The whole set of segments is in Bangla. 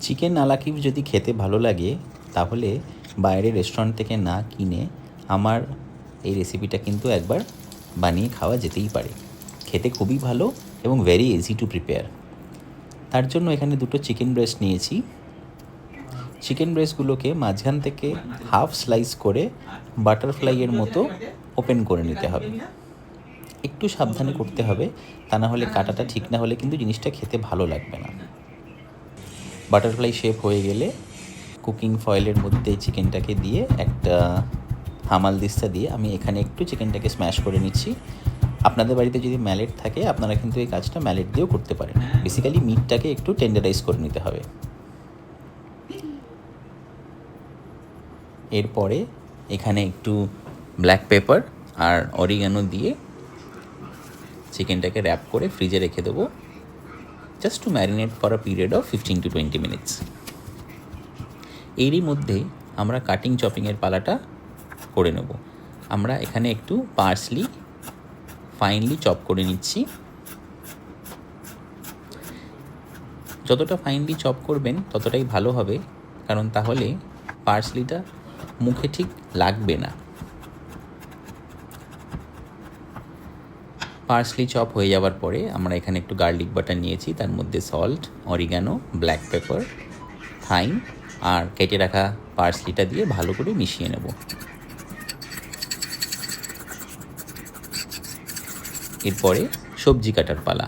চিকেন আলাকিভ যদি খেতে ভালো লাগে, তাহলে বাইরের রেস্টুরেন্ট থেকে না কিনে আমার এই রেসিপিটা কিন্তু একবার বানিয়ে খাওয়া যেতেই পারে। খেতে খুবই ভালো এবং ভেরি ইজি টু প্রিপেয়ার তার জন্য এখানে দুটো চিকেন ব্রেস্ট নিয়েছি। চিকেন ব্রেস্টগুলোকে মাঝখান থেকে হাফ স্লাইস করে বাটারফ্লাইয়ের মতো ওপেন করে নিতে হবে। একটু সাবধানে করতে হবে, তা না হলে কাটাটা ঠিক না হলে কিন্তু জিনিসটা খেতে ভালো লাগবে না। বাটারফ্লাই শেপ হয়ে গেলে কুকিং ফয়েলের মধ্যে চিকেনটাকে দিয়ে একটা হামাল দিস্তা দিয়ে আমি এখানে একটু চিকেনটাকে স্ম্যাশ করে নিচ্ছি। আপনাদের বাড়িতে যদি ম্যালেট থাকে, আপনারা কিন্তু এই কাজটা ম্যালেট দিয়েও করতে পারেন। বেসিক্যালি মিটটাকে একটু টেন্ডারাইজ করে নিতে হবে। এরপরে এখানে একটু ব্ল্যাক পেপার আর অরিগানো দিয়ে চিকেনটাকে র্যাপ করে ফ্রিজে রেখে দেবো। Just to marinate for a period of fifteen to twenty minutes এরই মধ্যে আমরা কাটিং চপিংয়ের পালাটা করে নেব। আমরা এখানে একটু পার্সলি ফাইনলি চপ করে নিচ্ছি। যতটা ফাইনলি চপ করবেন, ততটাই ভালো হবে, কারণ তাহলে পার্সলিটা মুখে ঠিক লাগবে না। পার্সলি চপ হয়ে যাওয়ার পরে আমরা এখানে একটু গার্লিক বাটার নিয়েছি, তার মধ্যে salt oregano black pepper thyme আর কেটে রাখা পার্সলিটা দিয়ে ভালো করে মিশিয়ে নেব। এরপরে সবজি কাটার পালা।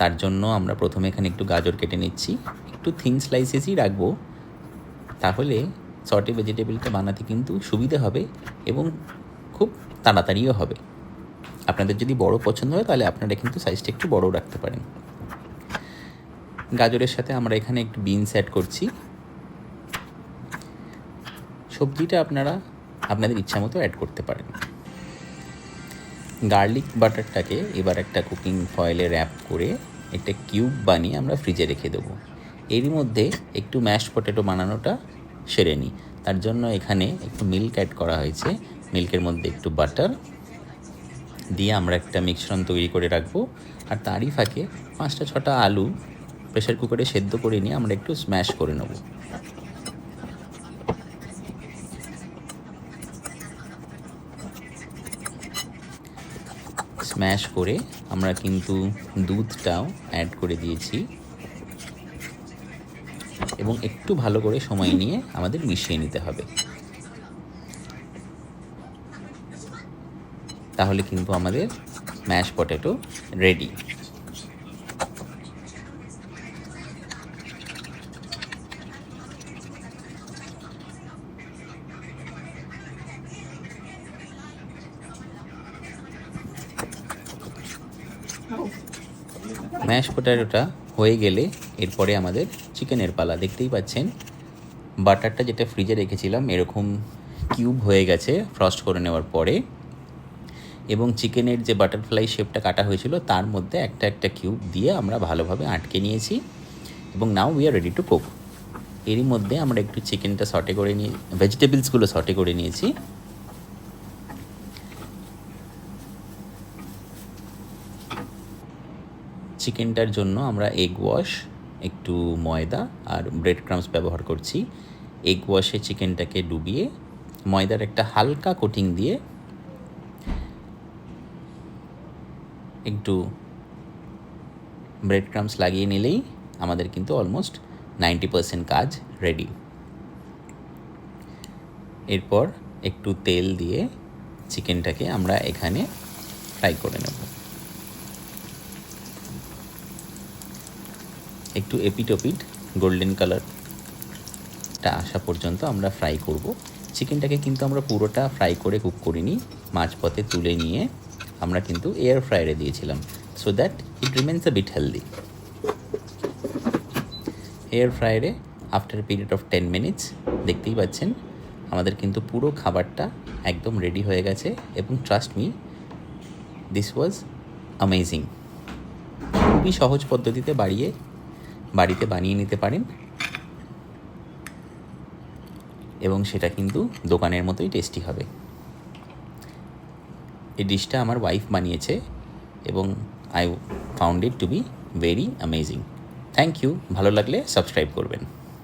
তার জন্য আমরা প্রথমে এখানে একটু গাজর কেটে নিচ্ছি, একটু থিন স্লাইসেসই রাখব, তাহলে সর্টে ভেজিটেবলটা বানাতে কিন্তু সুবিধে হবে এবং খুব তাড়াতাড়িও হবে। আপনাদের যদি বড় পছন্দ হয়, তাহলে আপনারা কিন্তু সাইজটা একটু বড় রাখতে পারেন। গাজরের সাথে আমরা এখানে একটু বিনস অ্যাড করছি। সবজিটা আপনারা আপনাদের ইচ্ছা মতো অ্যাড করতে পারেন। গার্লিক বাটারটাকে এবার একটা কুকিং ফয়েলে র্যাপ করে একটা কিউব বানিয়ে আমরা ফ্রিজে রেখে দেবো। এরই মধ্যে একটু ম্যাশ পটেটো বানানোটা সেরে নিই। তার জন্য এখানে একটু মিল্ক অ্যাড করা হয়েছে। মিল্কের মধ্যে একটু বাটার দিয়ে আমরা একটা মিশ্রণ তৈরি করে রাখব। আর তারই ফাঁকে পাঁচটা ছটা আলু প্রেশার কুকারে সেদ্ধ করে নিয়ে আমরা একটু স্ম্যাশ করে নেব। স্ম্যাশ করে আমরা কিন্তু দুধটাও অ্যাড করে দিয়েছি। এবং একটু ভালো করে সময় নিয়ে আমাদের মিশিয়ে নিতে হবে। তাহলে কিন্তু আমাদের ম্যাশ পটেটো রেডি ম্যাশ পটেটোটা হয়ে গেলে এরপরে আমাদের চিকেনের পালা। দেখতেই পাচ্ছেন, বাটারটা যেটা ফ্রিজে রেখেছিলাম, এরকম কিউব হয়ে গেছে ফ্রস্ট করে নেওয়ার পরে। এবং চিকেনের যে বাটারফ্লাই শেপটা কাটা হয়েছিল, তার মধ্যে একটা একটা কিউব দিয়ে আমরা ভালোভাবে আটকে নিয়েছি এবং now we are ready to cook. এরই মধ্যে আমরা একটু চিকেনটা সটে করে নিয়ে, ভেজিটেবলসগুলো সটে করে নিয়েছি। চিকেনটার জন্য আমরা এগ ওয়াশ, একটু ময়দা আর ব্রেড ক্রামস ব্যবহার করছি। এগ ওয়াশে চিকেনটাকে ডুবিয়ে ময়দার একটা হালকা কোটিং দিয়ে একটু ব্রেড ক্রামস লাগিয়ে নিলেই আমাদের কিন্তু অলমোস্ট নাইনটি পারসেন্ট কাজ রেডি এরপর একটু তেল দিয়ে চিকেনটাকে আমরা এখানে ফ্রাই করে নেব। একটু এপিট ওপিট গোল্ডেন কালারটা আসা পর্যন্ত আমরা ফ্রাই করব। চিকেনটাকে কিন্তু আমরা পুরোটা ফ্রাই করে কুক করিনি, মাঝপথে তুলে নিয়ে আমরা কিন্তু এয়ার ফ্রায়ারে দিয়েছিলাম so that it remains a bit healthy air ফ্রায়ারে after period of ten minutes দেখতেই পাচ্ছেন, আমাদের কিন্তু পুরো খাবারটা একদম রেডি হয়ে গেছে, এবং trust me this was amazing খুবই সহজ পদ্ধতিতে বাড়িয়ে, বাড়িতে বানিয়ে নিতে পারেন, এবং সেটা কিন্তু দোকানের মতোই টেস্টি হবে। এই ডিশটা আমার ওয়াইফ বানিয়েছে এবং I found it to be very amazing thank you ভালো লাগলে সাবস্ক্রাইব করবেন।